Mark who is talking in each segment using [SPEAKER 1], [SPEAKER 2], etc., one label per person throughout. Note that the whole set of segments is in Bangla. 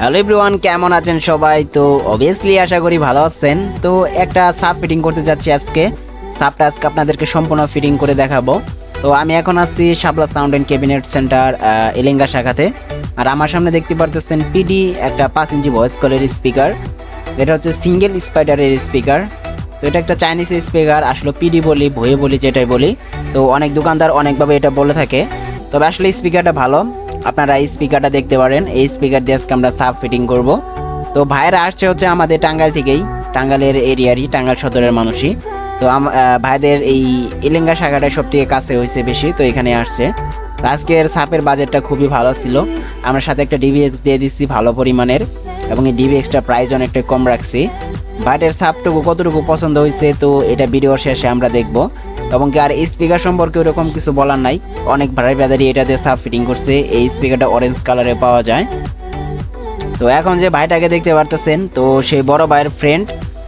[SPEAKER 1] হ্যালো এভরিওয়ান কেমন আছেন সবাই? তো অবভিয়াসলি আশা করি ভালো আছেন। তো, একটা সাপ ফিটিং করতে যাচ্ছি আজকে। সাপটা আজকে আপনাদেরকে সম্পূর্ণ ফিটিং করে দেখাবো। তো, আমি এখন আসছি Shapla sound and cabinet center Elenga শাখাতে। আর আমার সামনে দেখতে পারতেছেন পিডি একটা পাঁচ ইঞ্চি ভয়েস কলের স্পিকার এটা হচ্ছে সিঙ্গেল স্পাইডারের স্পিকার তো, এটা একটা চাইনিজ স্পিকার আসলে পিডি বলি ভয়ে বলি, যেটাই বলি। তো, অনেক দোকানদার অনেকভাবে এটা বলে থাকে। তবে আসলে স্পিকারটা ভালো। আপনারা এই স্পিকারটা দেখতে পারেন। এই স্পিকার দিয়ে আজকে আমরা সাব ফিটিং করব। তো ভাইয়েরা আসছে হচ্ছে আমাদের টাঙ্গাইল থেকেই। টাঙ্গালের এরিয়ারই টাঙ্গাল সদরের মানুষই। তো ভাইদের এই এলেঙ্গা শাখাটা সব থেকে কাছে হয়েছে বেশি, তো এখানে আসছে। আজকের সাপের বাজেটটা খুবই ভালো ছিল। আমরা সাথে একটা ডিভিএক্স দিয়ে দিচ্ছি ভালো পরিমাণের। এবং এই ডিভিএক্সটা প্রাইস অনেকটা কম রাখছি। ভাইটের সাপটুকু কতটুকু পছন্দ হয়েছে, তো এটা ভিডিওর শেষে আমরা দেখব। এবং কি আর স্পিকার সম্পর্কে ওরকম কিছু বলার নাই। অনেক ভাড়াই বাজারি এটা দিয়ে সাপ ফিটিং করছে। এই স্পিকারটা অরেঞ্জ কালারে পাওয়া যায়। তো এখন যে ভাইটাকে দেখতে পারতেছেন, তো সেই বড় ভাইয়ের ফ্রেন্ড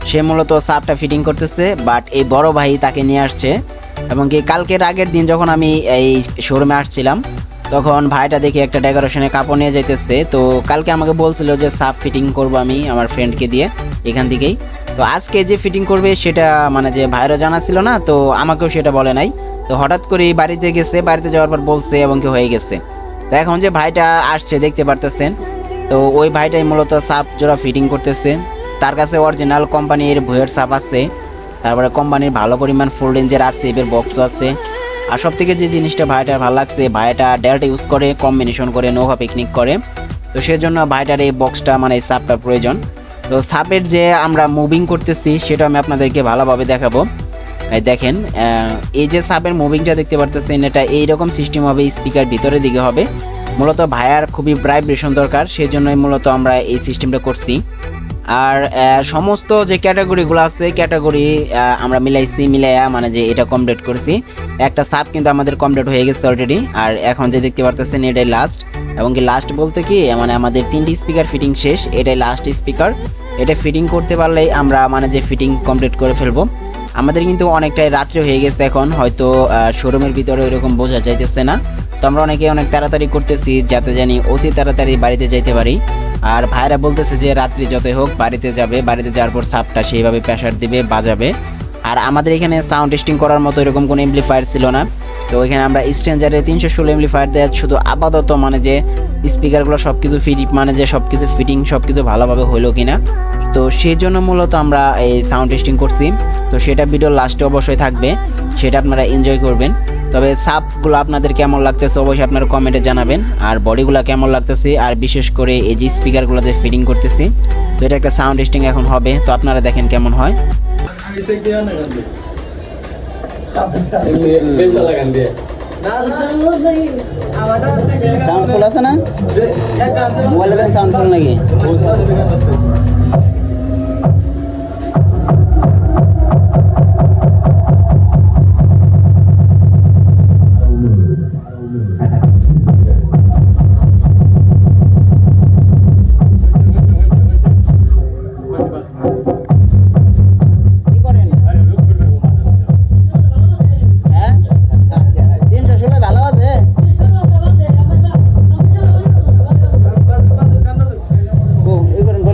[SPEAKER 1] সে মূলত সাপটা ফিটিং করতেছে বাট এই বড় ভাই তাকে নিয়ে আসছে। এবং কি কালকের আগের দিন যখন আমি এই শোরুমে আসছিলাম তখন ভাইটা দেখি একটা ডেকোরেশনে কাপড় নিয়ে যাইতেছে। তো কালকে আমাকে বলছিল যে, সাপ ফিটিং করব আমি আমার ফ্রেন্ডকে দিয়ে এখান থেকেই। তো আজকে যে ফিটিং করবে সেটা মানে যে ভাইরও জানা ছিল না, তো আমাকেও সেটা বলে নাই। তো হঠাৎ করে বাড়িতে গেছে, বাড়িতে যাওয়ার পর বলছে এবং কি হয়ে গেছে। তো এখন যে ভাইটা আসছে, দেখতে পারতেছেন। তো ওই ভাইটাই মূলত সাপ জোড়া ফিটিং করতেছে। তার কাছে অরিজিনাল কোম্পানির ভুয়ের সাপ আছে। তারপরে কোম্পানির ভালো পরিমাণ ফুল রেঞ্জের আর সেভের বক্স আছে। আর সব থেকে যে জিনিসটা ভাইটার ভালো লাগছে, ভাইটা ডেল্টা ইউজ করে কম্বিনেশন করে নৌকা পিকনিক করে। তো সেজন্য ভাইটার এই বক্সটা মানে এই সাপটার প্রয়োজন। তো সাপের যে আমরা মুভিং করতেছি, সেটা আমি আপনাদেরকে ভালোভাবে দেখাবো। দেখেন এই যে সাপের মুভিংটা দেখতে পারতেছেন, এটা এইরকম সিস্টেম হবে স্পিকার ভিতরের দিকে হবে। মূলত ভাইয়ার খুবই ভাইব্রেশন দরকার সেই জন্যই মূলত আমরা এই সিস্টেমটা করছি। আর সমস্ত যে ক্যাটাগরিগুলো আছে ক্যাটাগরি আমরা মিলাইছি, মিলাইয়া মানে যে এটা কমপ্লিট করছি। একটা সাপ কিন্তু আমাদের কমপ্লিট হয়ে গেছে অলরেডি আর এখন যে দেখতে পারতেছেন, এটাই লাস্ট এবং কি লাস্ট বলতে কি মানে আমাদের তিনটি স্পিকার ফিটিং শেষ, এটাই লাস্ট স্পিকার এটা ফিটিং করতে পারলেই আমরা মানে যে ফিটিং কমপ্লিট করে ফেলব। আমাদের কিন্তু অনেকটাই রাত্রে হয়ে গেছে এখন, হয়তো শোরুমের ভিতরে ওইরকম বোঝা যাইতেছে না। তো আমরা অনেকে অনেক তাড়াতাড়ি করতেছি যাতে জানি অতি তাড়াতাড়ি বাড়িতে যাইতে পারি। আর ভাইরা বলতেছে যে রাত্রি যতই হোক বাড়িতে যাবে, বাড়িতে যাওয়ার পর সাপটা সেইভাবে প্রেশার দিবে, বাজাবে। আর আমাদের এখানে সাউন্ড টেস্টিং করার মতো এরকম কোনো এমপ্লিফায়ার ছিল না। তো এখানে আমরা স্ট্রেঞ্জারে তিনশো ষোলো এমপ্লিফায়ার দেওয়া শুধু আপাতত মানে যে স্পিকারগুলো সব কিছু ফিট মানে যে সব কিছু ফিটিং সব কিছু ভালোভাবে হলো কিনা। তো সেই জন্য মূলত আমরা এই সাউন্ড টেস্টিং করছি। তো সেটা ভিডিও লাস্টে অবশ্যই থাকবে। সেটা আপনারা এনজয় করবেন। তবে সাপগুলো আপনাদের কেমন লাগতেছে অবশ্যই আপনারা কমেন্টে জানাবেন। আর বডিগুলো কেমন লাগতেছে আর বিশেষ করে এই যে স্পিকারগুলোতে ফিটিং করতেছি তো এটা একটা সাউন্ড টেস্টিং এখন হবে তো আপনারা দেখেন কেমন হয়। সাউন্ড ফুল আছে না? মোবাইলের সাউন্ড ফুল নাকি?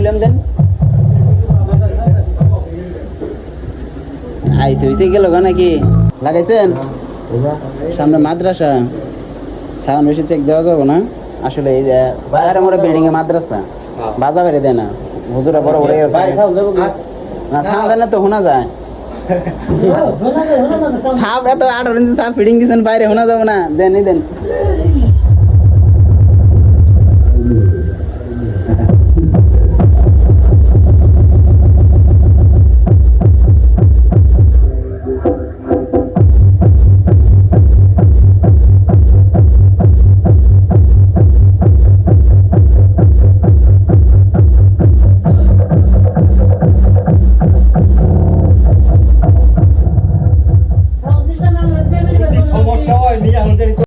[SPEAKER 1] করলাম দেন আইসে হইছে গেল গা নাকি? লাগাইছেন? সামনে মাদ্রাসা। সাউন্ড বেশি চেক দেওয়া যাব না? আসলে এই যে বাইরে মোড়ে বিল্ডিং এ মাদ্রাসা। বাজা বেড়ে দেয় না। হুজুরা বড় বড় না সাউন্ড জানে তো শোনা যায়। সাপ এত আঠারো ইঞ্চি সাপ ফিটিং দিচ্ছেন বাইরে শোনা যাবে না। দেন দেন।